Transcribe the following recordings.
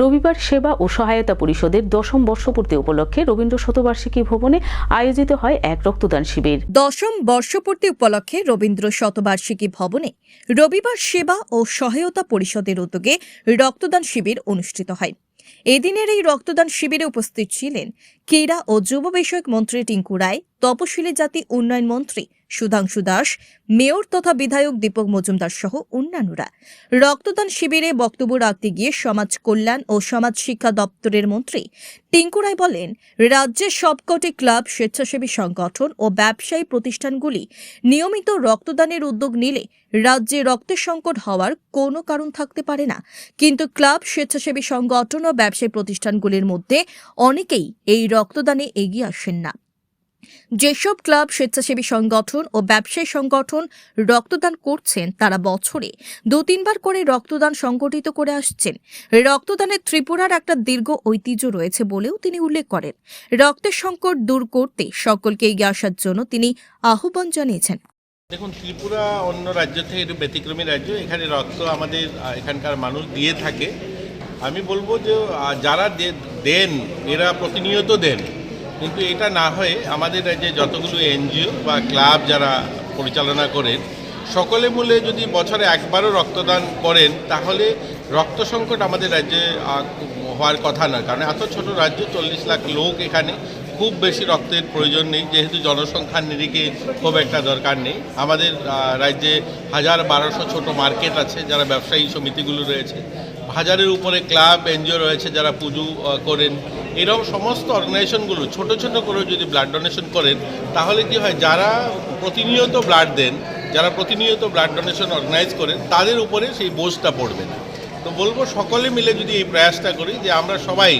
রবিবার সেবা ও সহায়তা পরিষদের দশম বর্ষপূর্তি উপলক্ষে রবীন্দ্র শতবার্ষিকী ভবনে আয়োজিত হয় এক রক্তদান শিবির। দশম বর্ষপূর্তি উপলক্ষে রবীন্দ্র শতবার্ষিকী ভবনে রবিবার সেবা ও সহায়তা পরিষদের উদ্যোগে রক্তদান শিবির অনুষ্ঠিত হয়। এদিনের এই রক্তদান শিবিরে উপস্থিত ছিলেন ক্রীড়া ও যুব বিষয়ক মন্ত্রী টিঙ্কু রায়, তপশিলি জাতি উন্নয়ন মন্ত্রী সুধাংশু দাস, মেয়র তথা বিধায়ক দীপক মজুমদার সহ অন্যান্যরা। রক্তদান শিবিরে বক্তব্য রাখতে গিয়ে সমাজ কল্যাণ ও সমাজ শিক্ষা দপ্তরের মন্ত্রী টিঙ্কু রায় বলেন, রাজ্যের সবকটি ক্লাব স্বেচ্ছাসেবী সংগঠন ও ব্যবসায়ী প্রতিষ্ঠানগুলি নিয়মিত রক্তদানের উদ্যোগ নিলে রাজ্যে রক্তের সংকট হওয়ার কোনো কারণ থাকতে পারে না। কিন্তু ক্লাব স্বেচ্ছাসেবী সংগঠন ও ব্যবসায়ী প্রতিষ্ঠানগুলির মধ্যে অনেকেই এই রক্তদানে এগিয়ে আসেন না। যেসব ক্লাব স্বেচ্ছাসেবী সংগঠন ও ব্যবসায়ী সংগঠন রক্তদান করছেন, তারা বছরে দু তিনবার করে রক্তদান সংগঠিত করে আসছেন। রক্তদানের ত্রিপুরার একটা দীর্ঘ ঐতিহ্য রয়েছে বলেও তিনি উল্লেখ করেন। রক্তের সংকট দূর করতে সকলকে এগিয়ে আসার জন্য তিনি আহ্বান জানিয়েছেন। দেখুন, ত্রিপুরা অন্য রাজ্য থেকে একটু ব্যতিক্রমী রাজ্য, এখানে রক্ত আমাদের এখানকার মানুষ দিয়ে থাকে। আমি বলব যে যারা দেন, এরা প্রতিনিয়ত দেন। কিন্তু এটা না হয়ে আমাদের রাজ্যে যতগুলো এনজিও বা ক্লাব যারা পরিচালনা করেন, সকলে মিলে যদি বছরে একবারও রক্তদান করেন, তাহলে রক্ত সংকট আমাদের রাজ্যে হওয়ার কথা না কারণ এত ছোট রাজ্য, চল্লিশ লাখ লোক এখানে, খুব বেশি রক্তের প্রয়োজন নেই। যেহেতু জনসংখ্যার নিরিখে খুব একটা দরকার নেই। আমাদের রাজ্যে হাজার বারোশো ছোট মার্কেট আছে, যারা ব্যবসায়ী সমিতিগুলো রয়েছে। হাজারের উপরে ক্লাব, এনজিও রয়েছে যারা পুজো করেন। এরকম সমস্ত অর্গানাইজেশনগুলো, ছোট ছোট করে যদি ব্লাড ডোনেশন করেন, তাহলে কি হয়, যারা প্রতিনিয়ত ব্লাড দেন, যারা প্রতিনিয়ত ব্লাড ডোনেশন অর্গানাইজ করেন, তাদের উপরে সেই বোঝটা পড়বে না। তো বলব সকলে মিলে যদি এই প্রয়াসটা করি যে আমরা সবাই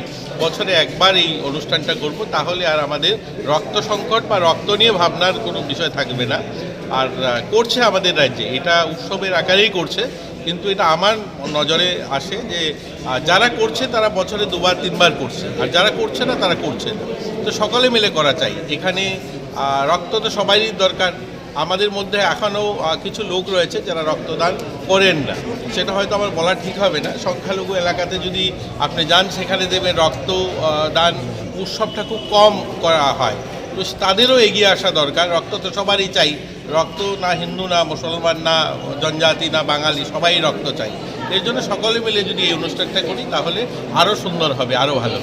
বছরে একবার এই অনুষ্ঠানটা করব, তাহলে আর আমাদের রক্ত সংকট বা রক্ত নিয়ে ভাবনার কোনো বিষয় থাকবে না। আর করছে আমাদের রাজ্যে। এটা উৎসবের আকারেই করছে, কিন্তু এটা আমার নজরে আসে যে যারা করছে তারা বছরে দুবার, তিনবার করছে। আর যারা করছে না, তারা করছে না। তো সকলে মিলে করা চাই। এখানে রক্ত তো সবারই দরকার। আমাদের মধ্যে এখনও কিছু লোক রয়েছে যারা রক্তদান করেন না। সেটা হয়তো আমার বলা ঠিক হবে না। সংখ্যালঘু এলাকাতে যদি আপনি যান, সেখানে দেবেন রক্ত দান উৎসবটা খুব কম করা হয়। তো তাদেরও এগিয়ে আসা দরকার। রক্ত তো সবারই চাই। রক্ত না হিন্দু, না মুসলমান, না জনজাতি, না বাঙালি, সবাই রক্ত চাই। এর জন্য সকলে মিলে যদি এই অনুষ্ঠানটা করি, তাহলে আরও সুন্দর হবে আরও ভালো হবে।